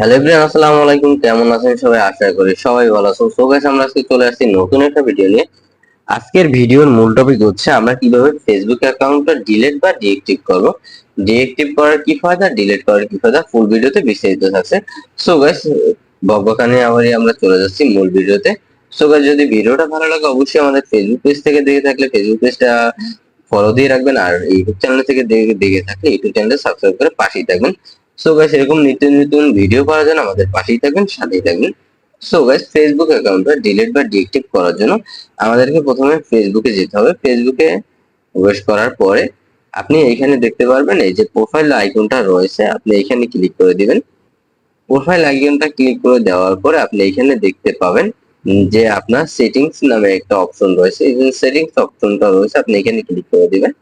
Hello everyone, আসসালামু আলাইকুম। কেমন আছেন সবাই? আশা করি সবাই ভালো আছেন। সো গাইস আমরা আজকে চলে আসছি নতুন একটা ভিডিও নিয়ে। আজকের ভিডিওর মূল টপিক হচ্ছে আমরা কীভাবে ফেসবুক অ্যাকাউন্টটা ডিলিট বা ডিএক্টিভ করব। ডিএক্টিভ করার কি ফায়দা? ডিলিট করার কি ফায়দা? ফুল ভিডিওতে বিস্তারিত থাকছে। সো গাইস বকবকানি আবারই আমরা চলে যাচ্ছি মূল ভিডিওতে সো গাইস যদি ভিডিওটা ভালো লাগে, অবশ্যই আমাদের ফেসবুক পেজ থেকে দেখে থাকলে ফেসবুক পেজটা ফলো দিয়ে রাখবেন। আর ইউটিউব চ্যানেল থেকে দেখে থাকলে ইউটিউব চ্যানেলটা সাবস্ক্রাইব করে পাশেই থাকবেন। সো গাইস এরকম নিত্য নতুন ভিডিও পাওয়ার জন্য আমাদের পাশেই থাকবেন, সাথেই থাকবেন। সো গাইস ফেসবুক অ্যাকাউন্টটা ডিলিট বা ডিএক্টিভ করার জন্য আমাদেরকে প্রথমে ফেসবুকে যেতে হবে। ফেসবুকে প্রবেশ করার পরে আপনি এখানে দেখতে পারবেন, এই যে প্রোফাইল আইকনটা রয়েছে, আপনি এখানে ক্লিক করে দিবেন। প্রোফাইল আইকনটা ক্লিক করে দেওয়ার পরে আপনি এখানে দেখতে পাবেন যে আপনার সেটিংস নামে একটা অপশন রয়েছে। এই সেটিংস অপশনটা রয়েছে, আপনি এখানে ক্লিক করে দিবেন।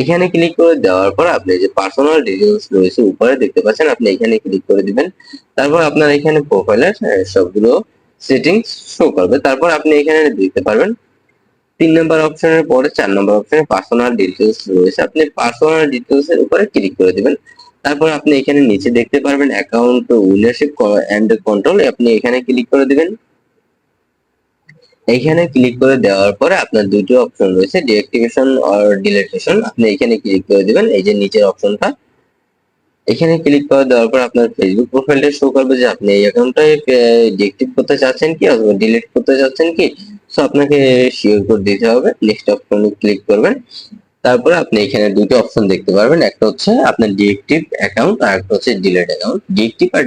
এখানে ক্লিক করে দেওয়ার পর আপনি যে পার্সোনাল ডিটেলস রয়েছে উপরে দেখতে পাচ্ছেন, আপনি এখানে ক্লিক করে দিবেন। তারপর আপনার এখানে প্রোফাইলের সবগুলো সেটিংস শো করবে। তারপর আপনি এখানে দেখতে পারবেন, তিন নম্বর অপশনের পরে চার নম্বর অপশনে পার্সোনাল ডিটেলস রয়েছে। আপনি পার্সোনাল ডিটেলস এর উপরে ক্লিক করে দিবেন। তারপর আপনি এখানে নিচে দেখতে পারবেন অ্যাকাউন্ট ওনারশিপ এন্ড কন্ট্রোল আপনি এখানে ক্লিক করে দিবেন। এইখানে ক্লিক করে দেওয়ার পরে আপনার দুটো অপশন রয়েছে ডিঅ্যাক্টিভেশন অর ডিলিটেশন আপনি এখানে ক্লিক করে দিবেন, এই যে নিচের অপশনটা এখানে ক্লিক করে দেওয়ার পর আপনার ফেসবুক প্রোফাইলটা শো করবে যে আপনি এই অ্যাকাউন্টটা ডিঅ্যাক্টিভ করতে চাচ্ছেন কি অথবা ডিলিট করতে চাচ্ছেন কি? সো আপনাকে শিওর করে দিতে হবে। নেক্সট অপশনে ক্লিক করবেন। তারপরে আপনি এখানে দুটো অপশন দেখতে পারবেন। একটা হচ্ছে আপনার ডিএক্টিভ অ্যাকাউন্ট আর একটা হচ্ছে ডিলিট অ্যাকাউন্ট ডিএক্টিভ আর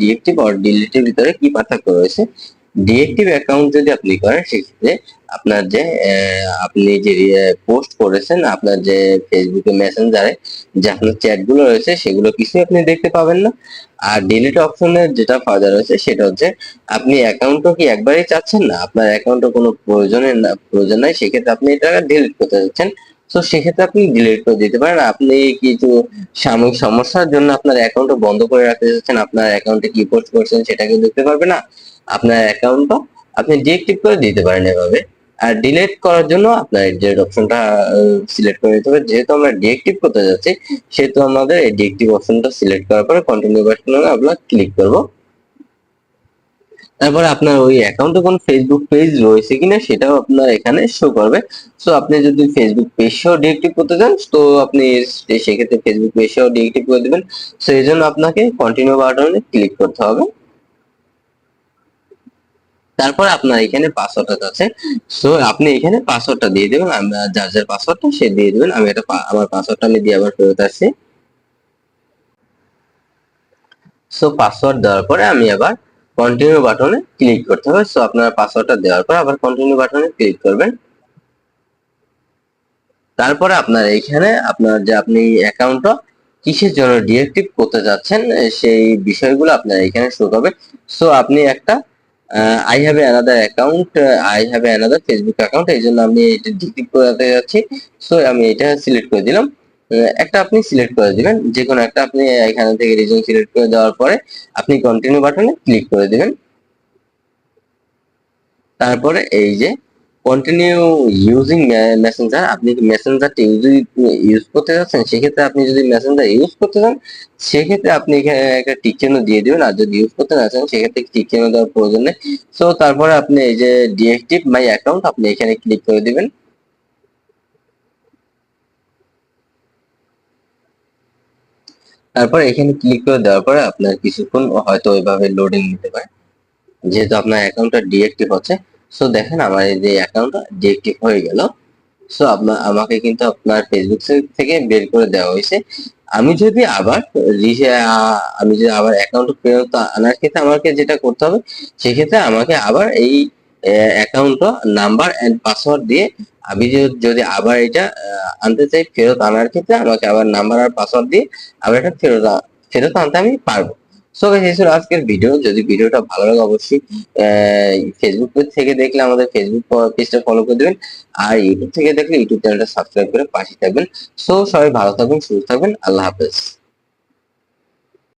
ডিএক্টিভ আর ডিলিটের ভিতরে কি পার্থক্য রয়েছে? ডিএক্টিভ অ্যাকাউন্ট যদি আপনি করেন, সেক্ষেত্রে আপনার যে আপনি যে পোস্ট করেছেন, আপনার যে ফেসবুকে মেসেঞ্জারে যে আপনার চ্যাটগুলো রয়েছে, সেগুলো কিছুই আপনি দেখতে পাবেন না। আর ডিলিট অপশনের যেটা ফায়দা রয়েছে, সেটা হচ্ছে আপনি অ্যাকাউন্টও কি একবারই চাচ্ছেন না? আপনার অ্যাকাউন্টে কোনো প্রয়োজনে না, প্রয়োজন নাই, সেক্ষেত্রে আপনি এটা ডিলিট করতে চাচ্ছেন তো সেক্ষেত্রে আপনি ডিলিট করে দিতে পারেন। আপনি কিছু সাময়িক সমস্যার জন্য আপনার অ্যাকাউন্টটা বন্ধ করে রাখতে চাচ্ছেন, আপনার অ্যাকাউন্টে কি পোস্ট করছেন, সেটা কেউ দেখতে পারবে না। আপনার অ্যাকাউন্টটা আপনি ডিএক্টিভ করে দিতে পারেন এভাবে। আর ডিলিট করার জন্য আপনার যে অপশনটা সিলেক্ট করে দিতে হবে। যেহেতু আমরা ডিএক্টিভ করতে যাচ্ছি, সেহেতু আমাদের এই ডিএক্টিভ অপশনটা সিলেক্ট করার পরে কন্টিনিউ বাটনে আমরা ক্লিক করব। তারপরে আপনার ওই অ্যাকাউন্টে কোন ফেসবুক পেজ রয়েছে কিনা সেটাও আপনার এখানে শো করবে। সো আপনি যদি ফেসবুক পেজও ডিএক্টিভ করতে চান, তো আপনি সেক্ষেত্রে ফেসবুক পেজও ডিএক্টিভ করে দিবেন। সো এই জন্য আপনাকে কন্টিনিউ বাটনে ক্লিক করতে হবে। তারপর আপনার এখানে পাসওয়ার্ডটা আছে। সো আপনি এখানে পাসওয়ার্ডটা দিয়ে দেবেন। যার যার পাসওয়ার্ডটা সে দিয়ে দেবেন। আমি এটা আমার পাসওয়ার্ডটা আমি দিয়ে আবার ফেরত আসছি। সো পাসওয়ার্ড দেওয়ার পরে আমি আবার কন্টিনিউ বাটনে ক্লিক করতে হবে। সো আপনার পাসওয়ার্ডটা দেওয়ার পর আবার কন্টিনিউ বাটনে ক্লিক করবেন। তারপরে আপনার এখানে আপনার যে আপনি অ্যাকাউন্টটা কিসের জন্য ডিএক্টিভ করতে যাচ্ছেন, সেই বিষয়গুলো আপনার এখানে শো করবে। সো আপনি একটা I have another account I have another Facebook account এই জন্য আমি এটা ডিলিট করতে যাচ্ছি। সো আমি এটা সিলেক্ট করে দিলাম। একটা আপনি সিলেক্ট করে দিবেন। যে কোনো একটা আপনি এখান থেকে রিজন সিলেক্ট করে দেওয়ার পরে আপনি কন্টিনিউ বাটনে ক্লিক করে দিবেন। তারপরে এই যে কন্টিনিউ ইউজিং মেসেঞ্জার আপনি মেসেঞ্জারটা ইউজ করতে যাচ্ছেন সেক্ষেত্রে আপনি যদি মেসেঞ্জার ইউজ করতে চান, সেক্ষেত্রে আপনি এখানে একটা টিক চিহ্ন দিয়ে দিবেন। আর যদি ইউজ করতে না চান, সেক্ষেত্রে টিক চিহ্ন দেওয়ার প্রয়োজন নেই। সো তারপরে আপনি এই যে ডিএক্টিভ মাই অ্যাকাউন্ট আপনি এখানে ক্লিক করে দিবেন। তারপর এখানে ক্লিক করে দেওয়ার পরে আপনার কিছুক্ষণ হয়তো ওইভাবে লোডিং নিতে পারে। যেহেতু আপনার অ্যাকাউন্টটা ডিএক্টিভ হচ্ছে সো দেখেন আমার এই যে অ্যাকাউন্টটা ডিএক্টিভ হয়ে গেল। সো আপনার আমাকে কিন্তু আপনার ফেসবুক থেকে বের করে দেওয়া হয়েছে। আমি যদি আবার আমি যদি আবার অ্যাকাউন্ট ফেরত আনার ক্ষেত্রে আমাকে যেটা করতে হবে, সেক্ষেত্রে আমাকে আবার এই অ্যাকাউন্টটা নাম্বার এন্ড পাসওয়ার্ড দিয়ে আমি যদি আবার এটা আনতে চাই, ফেরত আনার ক্ষেত্রে আমাকে আবার নাম্বার আর পাসওয়ার্ড দিয়ে আবার এটা ফেরত ফেরত আনতে আমি পারব। সো এই ছিল আজকের ভিডিও যদি ভিডিওটা ভালো লাগে অবশ্যই ফেসবুক পেজ থেকে দেখলে আমাদের ফেসবুক পেজটা ফলো করে দেবেন। আর ইউটিউব থেকে দেখলে ইউটিউব চ্যানেলটা সাবস্ক্রাইব করে পাশে থাকবেন। সো সবাই ভালো থাকবেন, সুস্থ থাকবেন। আল্লাহ হাফেজ।